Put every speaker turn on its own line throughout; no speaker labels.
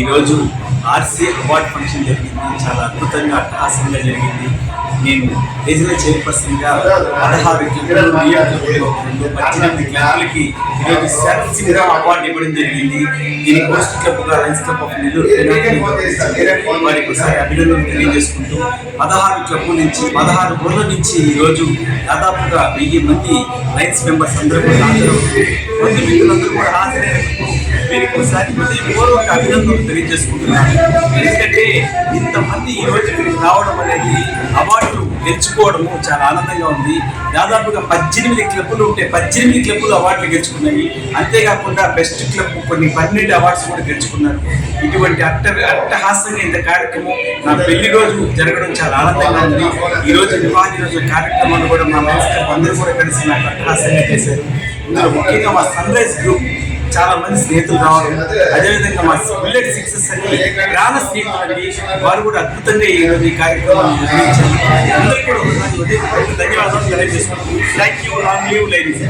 ఈరోజు RC award function జరిగింది చాలా అద్భుతంగా అట్టహాసంగా జరిగింది నేను రీజనల్ చైర్పర్సన్గా పదహారు పద్దెనిమిది క్లబ్లకి ఈరోజు సెల్ఫ్ అవార్డు ఇవ్వడం జరిగింది దీని కోస్ట్ క్లబ్గా లైన్స్ క్లబ్ ఆఫ్ నెల్లూరు వారికి ఒకసారి అభినందనలు తెలియజేసుకుంటూ పదహారు క్లబ్ నుంచి పదహారు ఊర్ల నుంచి ఈరోజు దాదాపుగా వెయ్యి మంది లైన్స్ మెంబర్స్ అందరూ కూడా ప్రతి మిత్రులందరూ కూడా హాజరైనందుకు వీరికి ఒకసారి పూర్వక అభినందనలు తెలియజేసుకుంటున్నాను ఎందుకంటే ఇంతమంది ఈ రోజు రావడం అనేది అవార్డులు గెలుచుకోవడము చాలా ఆనందంగా ఉంది దాదాపుగా పద్దెనిమిది క్లబ్లు ఉంటే పద్దెనిమిది క్లబ్లు అవార్డులు గెలుచుకున్నాయి అంతేకాకుండా బెస్ట్ క్లబ్ కొన్ని పన్నెండు అవార్డ్స్ కూడా గెలుచుకున్నారు ఇటువంటి అట్ట అట్టహాస్యంగా ఇంత కార్యక్రమం నా పెళ్లి రోజు జరగడం చాలా ఆనందంగా ఉంది ఈ రోజు వివాహ రోజు కార్యక్రమాలు కూడా మా నమస్కారం అందరూ కూడా కలిసి నాకు అట్టహాస్యంగా చేశారు ఇందులో ముఖ్యంగా మా సన్ రైజ్ గ్రూప్ చాలా మంది స్నేహితులు కావాలి అదేవిధంగా మా బుల్లెట్ సిక్సెస్ అని గ్రామ స్నేహితులండి వారు కూడా అద్భుతంగా ఈ రోజు ఈ కార్యక్రమాన్ని నిర్వహించారు అందరికీ కూడా ధన్యవాదాలు తెలియజేసుకుంటున్నాను thank you on leave ladies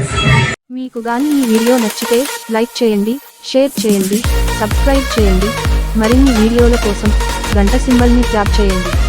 మీకు గాని ఈ వీడియో నచ్చితే లైక్ చేయండి షేర్ చేయండి సబ్స్క్రైబ్ చేయండి మరిన్ని వీడియోల కోసం గంట సింబల్ని ట్యాప్ చేయండి